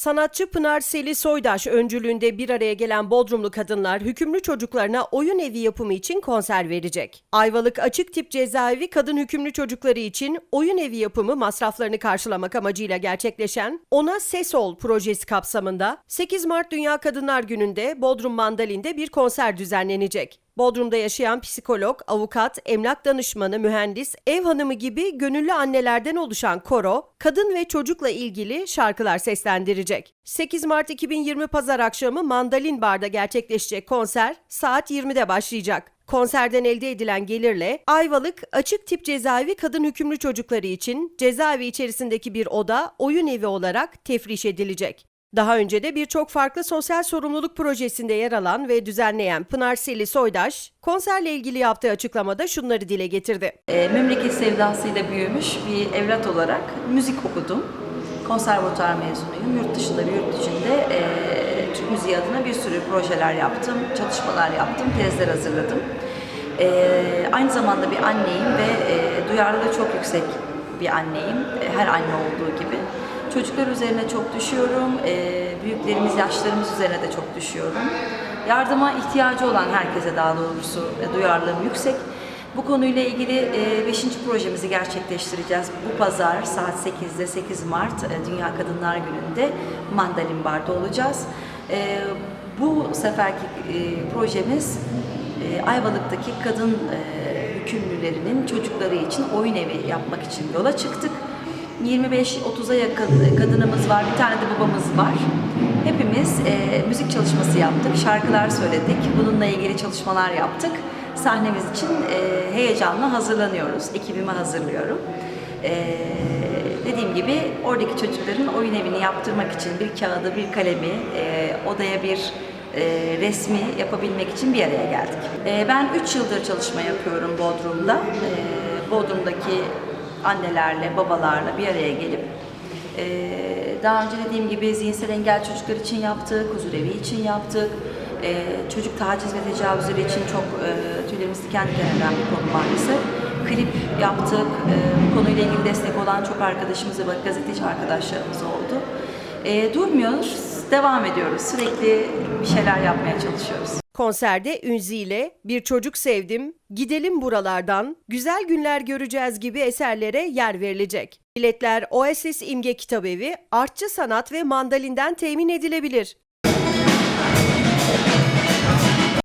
Sanatçı Pınar Seli Soydaş öncülüğünde bir araya gelen Bodrumlu kadınlar hükümlü çocuklarına oyun evi yapımı için konser verecek. Ayvalık Açık Tip Cezaevi kadın hükümlü çocukları için oyun evi yapımı masraflarını karşılamak amacıyla gerçekleşen Ona Ses Ol projesi kapsamında 8 Mart Dünya Kadınlar Günü'nde Bodrum Mandalin'de bir konser düzenlenecek. Bodrum'da yaşayan psikolog, avukat, emlak danışmanı, mühendis, ev hanımı gibi gönüllü annelerden oluşan koro, kadın ve çocukla ilgili şarkılar seslendirecek. 8 Mart 2020 Pazar akşamı Mandalin Bar'da gerçekleşecek konser saat 20'de başlayacak. Konserden elde edilen gelirle Ayvalık Açık Tip Cezaevi Kadın Hükümlü Çocukları için cezaevi içerisindeki bir oda oyun evi olarak tefriş edilecek. Daha önce de birçok farklı sosyal sorumluluk projesinde yer alan ve düzenleyen Pınar Seli Soydaş, konserle ilgili yaptığı açıklamada şunları dile getirdi. E, memleket sevdasıyla büyümüş bir evlat olarak müzik okudum. Konservatuar mezunuyum. Yurt dışında ve yurt içinde e, Türk müziği adına bir sürü projeler yaptım, çalışmalar yaptım, tezler hazırladım. E, aynı zamanda bir anneyim ve e, duyarlılığı çok yüksek bir anneyim. Her anne olduğu gibi. Çocuklar üzerine çok düşüyorum. E, büyüklerimiz, yaşlarımız üzerine de çok düşüyorum. Yardıma ihtiyacı olan herkese daha doğrusu e, duyarlılığım yüksek. Bu konuyla ilgili 5. projemizi gerçekleştireceğiz. Bu pazar saat 8'de 8 Mart e, Dünya Kadınlar Günü'nde Mandalin Bar'da olacağız. E, Bu seferki e, projemiz e, Ayvalık'taki kadın e, hükümlülerinin çocukları için oyun evi yapmak için yola çıktık. 25-30'a yakın kadınımız var, bir tane de babamız var. Hepimiz e, müzik çalışması yaptık, şarkılar söyledik, bununla ilgili çalışmalar yaptık. Sahnemiz için e, heyecanla hazırlanıyoruz, ekibimi hazırlıyorum. E, dediğim gibi oradaki çocukların oyun evini yaptırmak için bir kağıdı, bir kalemi, e, odaya bir e, resmi yapabilmek için bir araya geldik. E, ben 3 yıldır çalışma yapıyorum Bodrum'da. E, Bodrum'daki annelerle, babalarla bir araya gelip ee, daha önce dediğim gibi zihinsel engel çocuklar için yaptık, huzurevi için yaptık. Ee, çocuk taciz ve tecavüzleri için çok e, tüylerimiz diken diken bir konu maalesef. Klip yaptık. Ee, bu konuyla ilgili destek olan çok arkadaşımız ve gazeteci arkadaşlarımız oldu. Ee, durmuyoruz, devam ediyoruz. Sürekli bir şeyler yapmaya çalışıyoruz. Konserde Ünzile, Bir Çocuk Sevdim, Gidelim Buralardan, Güzel Günler Göreceğiz gibi eserlere yer verilecek. Biletler OSS İmge Kitabevi, Artçı Sanat ve Mandalin'den temin edilebilir.